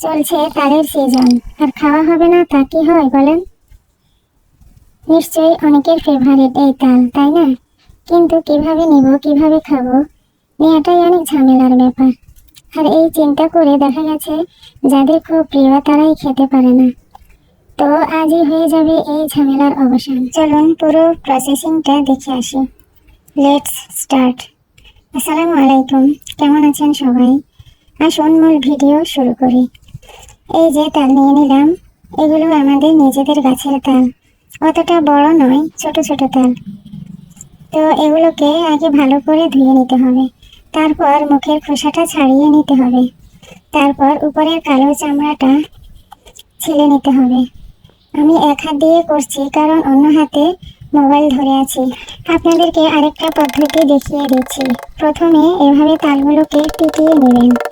চলছে তালের সিজন আর খাওয়া হবে না, তা কি হয় বলেন? নিশ্চয়ই অনেকের ফেভারিট এই তাল, তাই না? কিন্তু কীভাবে নিব, কীভাবে খাব? নেওয়াটাই অনেক ঝামেলার ব্যাপার। আর এই চিন্তা করে দেখা গেছে, যাদের খুব প্রিয় তারাই খেতে পারে না। তো আজই হয়ে যাবে এই ঝামেলার অবসান। চলুন পুরো প্রসেসিংটা দেখে আসি। লেটস স্টার্ট আসসালামু আলাইকুম। কেমন আছেন সবাই? আসুন মূল ভিডিও শুরু করি। এই যে তাল নিয়ে নিলাম, এগুলো আমাদের নিজেদের গাছের তাল। অতটা বড় নয়, ছোট ছোট তাল। তো এগুলোকে আগে ভালো করে ধুয়ে নিতে হবে। তারপর মুখের খোসাটা ছাড়িয়ে নিতে হবে। তারপর উপরের কালো চামড়াটা ছিলে নিতে হবে। আমি এক হাত দিয়ে করছি, কারণ অন্য হাতে মোবাইল ধরে আছি। আপনাদেরকে আরেকটা পদ্ধতি দেখিয়ে দিচ্ছি। প্রথমে এভাবে তালগুলোকে পিটিয়ে নেবেন।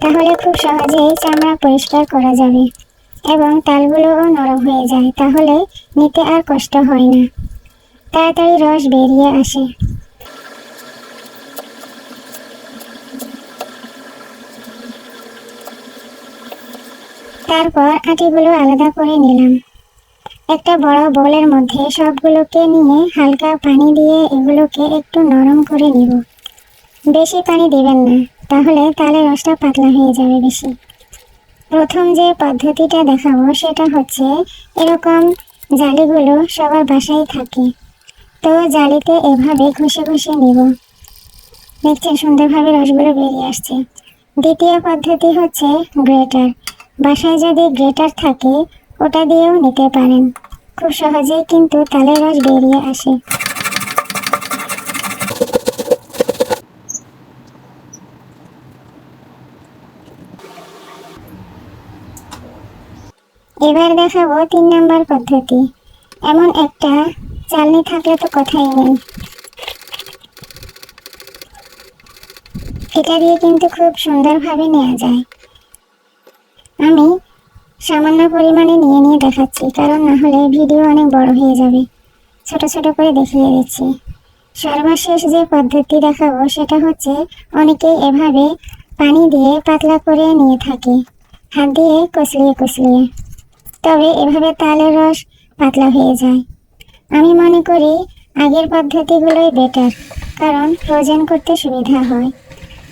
তাহলে খুব সহজেই চামড়া পরিষ্কার করা যাবে এবং তালগুলোও নরম হয়ে যায়, তাহলে নিতে আর কষ্ট হয় না। তাড়াতাড়ি রস বেরিয়ে আসে। তারপর আটিগুলো আলাদা করে নিলাম। একটা বড় বোলের মধ্যে সবগুলোকে নিয়ে হালকা পানি দিয়ে এগুলোকে একটু নরম করে নিব। বেশি পানি দেবেন না। তাহলে তালের রসটা পাতলা হয়ে যাবে বেশি। প্রথম যে পদ্ধতিটা দেখাবো সেটা হচ্ছে এরকম জালিগুলো সবার বাসায় থাকে। তো জালিতে এভাবে ঘষে ঘষে নিব। দেখছেন সুন্দরভাবে রসগুলো বেরিয়ে আসছে। দ্বিতীয় পদ্ধতি হচ্ছে গ্রেটার। বাসায় যদি গ্রেটার থাকে, ওটা দিয়েও নিতে পারেন। খুব সহজেই কিন্তু তালের রস বেরিয়ে আসে। এবার দেখাবো তিন নাম্বার পদ্ধতি। এমন একটা চালনি থাকলে তো কথাই নেই। এটা দিয়ে কিন্তু খুব সুন্দরভাবে নেওয়া যায়। আমি সামান্য পরিমাণে নিয়ে নিয়ে দেখাচ্ছি, কারণ না হলে ভিডিও অনেক বড় হয়ে যাবে। ছোট ছোট করে দেখিয়ে দিচ্ছি। সর্বশেষ যে পদ্ধতি দেখাবো, সেটা হচ্ছে অনেকেই এভাবে পানি দিয়ে পাতলা করে নিয়ে থাকে। হাত দিয়ে কচলিয়ে কচলিয়ে তবে এভাবে তালের রস পাতলা হয়ে যায়। আমি মনে করি আগের পদ্ধতিগুলোই বেটার কারণ ফ্রোজেন করতে সুবিধা হয়।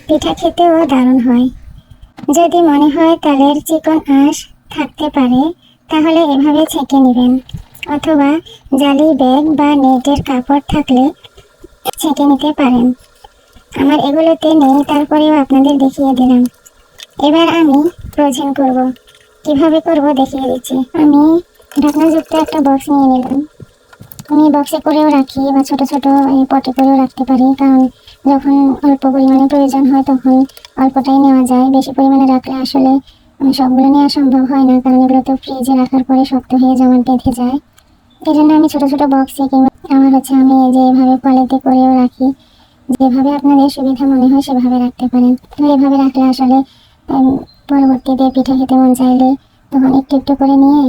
পিঠা খেতেও দারুণ হয়। যদি মনে হয় তালের চিকন আঁশ থাকতে পারে, তাহলে এভাবে ছেঁকে নেবেন। অথবা জালি ব্যাগ বা নেটের কাপড় থাকলে ছেঁকে নিতে পারেন। আমার এগুলোতে নেই, তারপরেও আপনাদের দেখিয়ে দিলাম। এবার আমি ফ্রোজেন করব। কীভাবে করব দেখিয়ে দিচ্ছি। আমি ঢাকনাযুক্ত একটা বক্স নিয়ে নিলাম। আমি বক্সে করেও রাখি বা ছোট ছোট পটে করেও রাখতে পারি, কারণ যখন অল্প পরিমাণে প্রয়োজন হয় তখন অল্পটাই নেওয়া যায়। বেশি পরিমাণে রাখলে আসলে সবগুলো নেওয়া সম্ভব হয় না, কারণ এগুলো তো ফ্রিজে রাখার পরে শক্ত হয়ে জমাট বেঁধে যায়। এই জন্য আমি ছোট ছোট বক্সে কিংবা আমার হচ্ছে আমি যে এভাবে পলিতে করেও রাখি। যেভাবে আপনাদের সুবিধা মনে হয় সেভাবে রাখতে পারেন। এভাবে রাখলে আসলে পরবর্তীতে পিঠে খেতে মন চাইলে তখন একটু একটু করে নিয়ে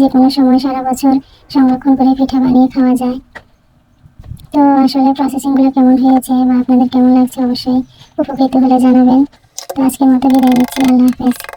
যে কোনো সময় সারা বছর সংরক্ষণ করে পিঠা বানিয়ে খাওয়া যায়। তো আসলে প্রসেসিংগুলো কেমন হয়েছে বা আপনাদের কেমন লাগছে অবশ্যই উপকৃত হলে জানাবেন। তো আজকের মতো বিদায় দিচ্ছি আল্লাহ হাফেজ।